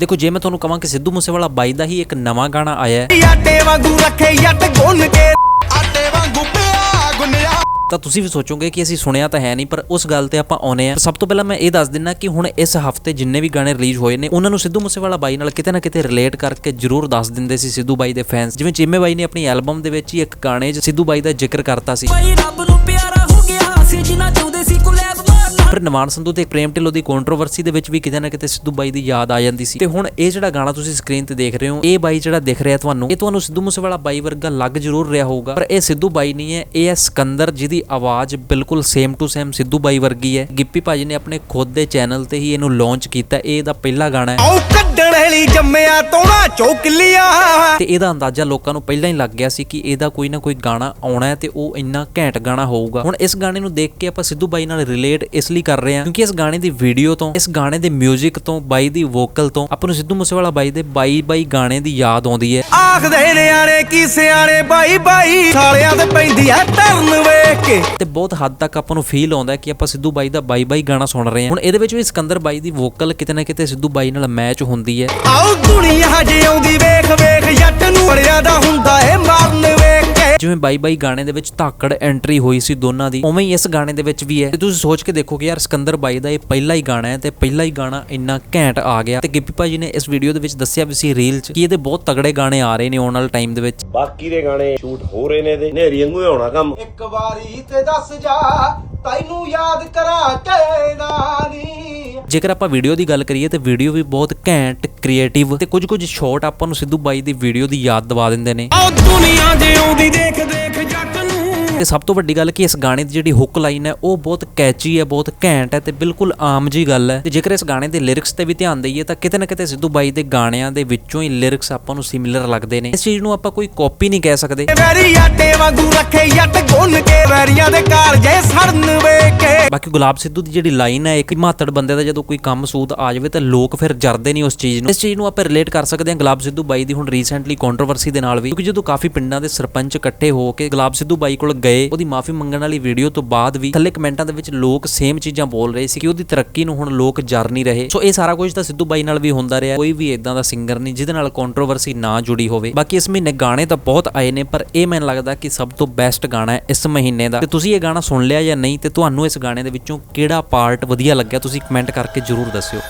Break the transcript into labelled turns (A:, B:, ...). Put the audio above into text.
A: ਦੇਖੋ ਜੇ ਮੈਂ ਤੁਹਾਨੂੰ ਕਹਾਂ ਕਿ ਸਿੱਧੂ ਮੂਸੇਵਾਲਾ ਬਾਈ ਦਾ ਹੀ ਇੱਕ ਨਵਾਂ ਗਾਣਾ ਆਇਆ ਹੈ।
B: ਆਟੇ ਵਾਂਗੂ ਰੱਖੇ ਜੱਟ ਗੁੰਨ ਕੇ। ਆਟੇ ਵਾਂਗੂ ਪਿਆ ਗੁੰਨਿਆ।
A: ਤਾਂ ਤੁਸੀਂ ਵੀ ਸੋਚੋਗੇ ਕਿ ਅਸੀਂ ਸੁਣਿਆ ਤਾਂ ਹੈ ਨਹੀਂ ਪਰ ਉਸ ਗੱਲ ਤੇ ਆਪਾਂ ਆਉਨੇ ਆ ਸਭ ਤੋਂ ਪਹਿਲਾਂ ਮੈਂ ਇਹ ਦੱਸ ਦਿੰਨਾ ਕਿ ਹੁਣ ਇਸ ਹਫ਼ਤੇ ਜਿੰਨੇ ਵੀ ਗਾਣੇ ਰਿਲੀਜ਼ ਹੋਏ ਨੇ ਉਹਨਾਂ ਨੂੰ ਸਿੱਧੂ ਮੂਸੇਵਾਲਾ ਬਾਈ ਨਾਲ ਕਿਤੇ ਨਾ ਕਿਤੇ ਰਿਲੇਟ ਕਰਕੇ ਜ਼ਰੂਰ ਦੱਸ ਦਿੰਦੇ ਸੀ ਸਿੱਧੂ ਬਾਈ ਦੇ ਫੈਨਸ ਜਿਵੇਂ ਚੀਮੇ ਬਾਈ ਨੇ ਆਪਣੀ ਐਲਬਮ ਦੇ ਵਿੱਚ ਹੀ ਇੱਕ ਗਾਣੇ 'ਚ ਸਿੱਧੂ ਬਾਈ ਦਾ ਜ਼ਿਕਰ ਕਰਤਾ ਸੀ।
C: ਭਾਈ ਰੱਬ ਨੂੰ ਪਿਆਰਾ ਹੋ ਗਿਆ ਸੀ ਜਿਨ੍ਹਾਂ ਚਾਹੁੰਦੇ ਸੀ ਕੋਲੈਬ ਮਾਰਨਾ
A: ਪਰ ਨਿਮਾਨ ਸੰਧੂ ਤੇ ਪ੍ਰੇਮ ਢਿੱਲੋਂ ਦੀ ਕੰਟਰੋਵਰਸੀ ਦੇ ਵਿੱਚ ਵੀ ਕਿਤੇ ਨਾ ਕਿਤੇ ਸਿੱਧੂ ਬਾਈ ਦੀ ਯਾਦ ਆ ਜਾਂਦੀ ਸੀ। ਤੇ ਹੁਣ ਇਹ ਜਿਹੜਾ ਗਾਣਾ ਤੁਸੀਂ ਸਕਰੀਨ ਤੇ ਦੇਖ ਰਹੇ ਹੋ, ਇਹ ਬਾਈ ਜਿਹੜਾ ਦਿਖ ਰਿਹਾ ਤੁਹਾਨੂੰ, ਇਹ ਤੁਹਾਨੂੰ ਸਿੱਧੂ ਮੂਸੇਵਾਲਾ ਬਾਈ ਵਰਗਾ ਲੱਗ ਜ਼ਰੂਰ ਰਿਹਾ ਹੋਊਗਾ। ਪਰ ਇਹ ਸਿੱਧੂ ਬਾਈ ਨਹੀਂ ਹੈ, ਇਹ ਹੈ ਸਿਕੰਦਰ, ਜਿਹਦੀ ਆਵਾਜ਼ ਬਿਲਕੁਲ ਸੇਮ ਟੂ ਸੇਮ ਸਿੱਧੂ ਬਾਈ ਵਰਗੀ ਹੈ। ਗਿੱਪੀ ਭਾਜੀ ਨੇ ਆਪਣੇ ਖੁਦ ਦੇ ਚੈਨਲ ਤੇ ਹੀ ਇਹਨੂੰ ਲਾਂਚ ਕੀਤਾ, ਇਹ ਇਹਦਾ ਪਹਿਲਾ ਗਾਣਾ ਹੈ।
B: ਕੱਢਣ ਲਈ ਜੰਮਿਆ ਤੋੜਾ ਚੋਕਲੀਆਂ
A: ਤੇ ਇਹਦਾ ਅੰਦਾਜ਼ਾ ਲੋਕਾਂ ਨੂੰ ਪਹਿਲਾਂ ਹੀ ਲੱਗ ਗਿਆ ਸੀ ਕਿ ਇਹਦਾ ਕੋਈ ਨਾ ਕੋਈ ਗਾਣਾ ਆਉਣਾ ਹੈ ਤੇ ਉਹ ਇੰਨਾ ਘੈਂਟ ਗਾਣਾ ਹੋਊਗਾ। ਹੁਣ ਇਸ ਗਾਣੇ ਨੂੰ ਦੇਖ ਕੇ ਆਪਾਂ ਸਿੱਧੂ ਬਾਈ ਨਾਲ ਰਿਲੇਟ ਇਸ ਲਈ ਕਰ ਰਹੇ ਹਾਂ ਕਿਉਂਕਿ ਇਸ ਗਾਣੇ ਦੀ ਵੀਡੀਓ ਤੋਂ ਇਸ ਗਾਣੇ ਦੇ 뮤직 ਤੋਂ ਬਾਈ ਦੀ ਵੋਕਲ ਤੋਂ ਆਪਾਂ ਨੂੰ ਸਿੱਧੂ ਮੂਸੇਵਾਲਾ ਬਾਈ ਦੇ ਬਾਈ ਬਾਈ ਗਾਣੇ ਦੀ ਯਾਦ ਆਉਂਦੀ ਹੈ।
B: ਆਖਦੇ ਨਿਆਣੇ ਕੀ ਸਿਆਣੇ ਬਾਈ ਬਾਈ ਸਾਲਿਆਂ ਤੇ ਪੈਂਦੀ ਐ ਧਰਨ ਵੇਖ ਕੇ।
A: ਤੇ ਬਹੁਤ ਹੱਦ ਤੱਕ ਆਪਾਂ ਨੂੰ ਫੀਲ ਆਉਂਦਾ ਕਿ ਆਪਾਂ ਸਿੱਧੂ ਬਾਈ ਦਾ ਬਾਈ ਬਾਈ ਗਾਣਾ ਸੁਣ ਰਹੇ ਹਾਂ। ਹੁਣ ਇਹਦੇ ਵਿੱਚ ਵੀ ਸਿਕੰਦਰ ਬਾਈ ਦੀ ਵੋਕਲ ਕਿਤੇ ਨਾ ਕਿਤੇ ਸਿੱਧੂ ਬਾਈ ਨਾਲ ਮੈਚ ਹੁੰਦੀ ਹੈ
B: ਆਉ ਦੁਨੀਆ ਜਿਉਂਦੀ ਵੇਖ ਵੇਖ ਜੱਟ ਨੂੰ ਬੜਿਆ ਦਾ ਹੁੰਦਾ ਏ ਮਾਰਨ ਵੇਖ ਕੇ।
A: ਜਿਵੇਂ ਬਾਈ ਬਾਈ ਗਾਣੇ ਦੇ ਵਿੱਚ ਧਾਕੜ ਐਂਟਰੀ ਹੋਈ ਸੀ ਦੋਨਾਂ ਦੀ ਉਵੇਂ ਹੀ ਇਸ ਗਾਣੇ ਦੇ ਵਿੱਚ ਵੀ ਹੈ ਤੇ ਤੁਸੀਂ ਸੋਚ ਕੇ ਦੇਖੋ ਕਿ ਯਾਰ ਸਿਕੰਦਰ ਬਾਈ ਦਾ ਇਹ ਪਹਿਲਾ ਹੀ ਗਾਣਾ ਹੈ ਤੇ ਪਹਿਲਾ ਹੀ ਗਾਣਾ ਇੰਨਾ ਘੈਂਟ ਆ ਗਿਆ। ਤੇ ਗਿੱਪੀ ਭਾਜੀ ਨੇ ਇਸ ਵੀਡੀਓ ਦੇ ਵਿੱਚ ਦੱਸਿਆ ਵੀ ਸੀ ਰੀਲ 'ਚ ਕਿ ਇਹਦੇ ਬਹੁਤ ਤਗੜੇ ਗਾਣੇ ਆ ਰਹੇ ਨੇ ਆਉਣ ਵਾਲੇ ਟਾਈਮ ਦੇ ਵਿੱਚ।
D: ਬਾਕੀ ਦੇ ਗਾਣੇ ਸ਼ੂਟ ਹੋ ਰਹੇ ਨੇ ਤੇ ਨੇਰੀ ਵਾਂਗੂ ਹੀ ਹੋਣਾ ਕੰਮ।
B: ਇੱਕ ਵਾਰੀ ਤੇ ਦੱਸ ਜਾ ਤੈਨੂੰ ਯਾਦ ਕਰਾ ਕੇ ਨਾਨੀ
A: ਜੇਕਰ ਆਪਾਂ ਵੀਡੀਓ ਦੀ ਗੱਲ ਕਰੀਏ ਤੇ ਵੀਡੀਓ ਵੀ ਬਹੁਤ ਘੈਂਟ ਕ੍ਰੀਏਟਿਵ ਤੇ ਕੁਝ ਕੁਝ ਸ਼ਾਟ ਆਪਾਂ ਨੂੰ ਸਿੱਧੂ ਬਾਈ ਦੀ ਵੀਡੀਓ ਦੀ ਯਾਦ ਦਿਵਾ ਦਿੰਦੇ ਨੇ।
B: ਆਉ ਦੁਨੀਆ ਜਿਉਂਦੀ ਦੇਖ ਦੇਖ
A: ਤੇ ਸਭ ਤੋਂ ਵੱਡੀ ਗੱਲ ਕਿ ਇਸ ਗਾਣੇ ਦੀ ਜਿਹੜੀ ਹੁੱਕ ਲਾਈਨ ਹੈ, ਉਹ ਬਹੁਤ ਕੈਚੀ ਹੈ, ਬਹੁਤ ਘੈਂਟ ਹੈ ਤੇ ਬਿਲਕੁਲ ਆਮ ਜੀ ਗੱਲ ਹੈ। ਤੇ ਜੇਕਰ ਇਸ ਗਾਣੇ ਦੇ ਲਿਰਿਕਸ ਤੇ ਵੀ ਧਿਆਨ ਦਈਏ, ਤਾਂ ਕਿਤੇ ਨਾ ਕਿਤੇ ਸਿੱਧੂ ਬਾਈ ਦੇ ਗਾਣਿਆਂ ਦੇ ਵਿੱਚੋਂ ਹੀ ਲਿਰਿਕਸ ਆਪਾਂ ਨੂੰ ਸਿਮਿਲਰ ਲੱਗਦੇ ਨੇ। ਇਸ ਚੀਜ਼ ਨੂੰ ਆਪਾਂ ਕੋਈ ਕਾਪੀ ਨਹੀਂ ਕਹਿ ਸਕਦੇ।
B: ਵੈਰੀ ਆਟੇ ਵਾਂਗੂ ਰੱਖੇ ਜੱਟ ਗੁੰਨ ਕੇ ਵੈਰੀਆਂ ਦੇ ਕਾਲਜੇ ਸੜਨ ਵੇਖ ਕੇ
A: ਬਾਕੀ ਗੁਲਾਬ ਸਿੱਧੂ ਦੀ ਜਿਹੜੀ ਲਾਈਨ ਹੈ, ਇੱਕ ਮਾਤੜ ਬੰਦੇ ਦਾ ਜਦੋਂ ਕੋਈ ਕੰਮ ਸੂਤ ਆ ਜਾਵੇ, ਤਾਂ ਲੋਕ ਫਿਰ ਜਰਦੇ ਨਹੀਂ ਉਸ ਚੀਜ਼ ਨੂੰ। ਇਸ ਚੀਜ਼ ਨੂੰ ਆਪਾਂ ਰਿਲੇਟ ਕਰ ਸਕਦੇ ਹਾਂ ਗੁਲਾਬ ਸਿੱਧੂ ਬਾਈ ਦੀ ਹੁਣ ਰੀਸੈਂਟਲੀ ਕੰਟਰੋਵਰਸੀ ਦੇ ਨਾਲ ਵੀ। ਕਿਉਂਕਿ ਜਦੋਂ ਕਾਫੀ ਪਿੰਡਾਂ ਦੇ ਸਰਪੰਚ ਇਕੱਠੇ ਹੋ ਕੇ ਗੁਲਾਬ ਸਿੱਧੂ ਬਾਈ ਕੋਲ ਗਏ, ਉਹਦੀ ਮਾਫੀ ਮੰਗਣ ਵਾਲੀ ਵੀਡੀਓ ਤੋਂ ਬਾਅਦ ਵੀ ਥੱਲੇ ਕਮੈਂਟਾਂ ਦੇ ਵਿੱਚ ਲੋਕ ਸੇਮ ਚੀਜ਼ਾਂ ਬੋਲ ਰਹੇ ਸੀ ਕਿ ਉਹਦੀ ਤਰੱਕੀ ਨੂੰ ਹੁਣ ਲੋਕ ਜਰ ਨਹੀਂ ਰਹੇ। ਸੋ ਇਹ ਸਾਰਾ ਕੁਝ ਤਾਂ ਸਿੱਧੂ ਬਾਈ ਨਾਲ ਵੀ ਹੁੰਦਾ ਰਿਹਾ, ਕੋਈ ਵੀ ਇਦਾਂ ਦਾ ਸਿੰਗਰ ਨਹੀਂ ਜਿਹਦੇ ਨਾਲ ਕੰਟਰੋਵਰਸੀ ਨਾ ਜੁੜੀ ਹੋਵੇ। ਬਾਕੀ ਇਸ ਮਹੀਨੇ ਗਾਣੇ ਤਾਂ ਬਹੁਤ ਆਏ ਨੇ, ਪਰ ਇਹ ਮੈਨੂੰ ਲੱਗਦਾ ਕਿ ਸਭ ਤੋਂ ਬੈਸਟ ਗਾਣਾ ਹੈ ਇਸ ਮਹੀਨੇ ਦਾ। ਤੇ ਤੁਸੀਂ ਇਹ ਗਾਣਾ ਸੁਣ ਲਿਆ ਜਾਂ ਨਹੀਂ, ਤੇ ਤੁਹਾਨੂੰ ਇਸ ਗਾਣੇ ਦੇ ਵਿੱਚੋਂ ਕਿਹੜਾ ਪਾਰਟ ਵਧੀਆ ਲੱਗਿਆ, ਤੁਸੀਂ ਕਮੈਂਟ ਕਰਕੇ ਜਰੂਰ ਦੱਸਿਓ।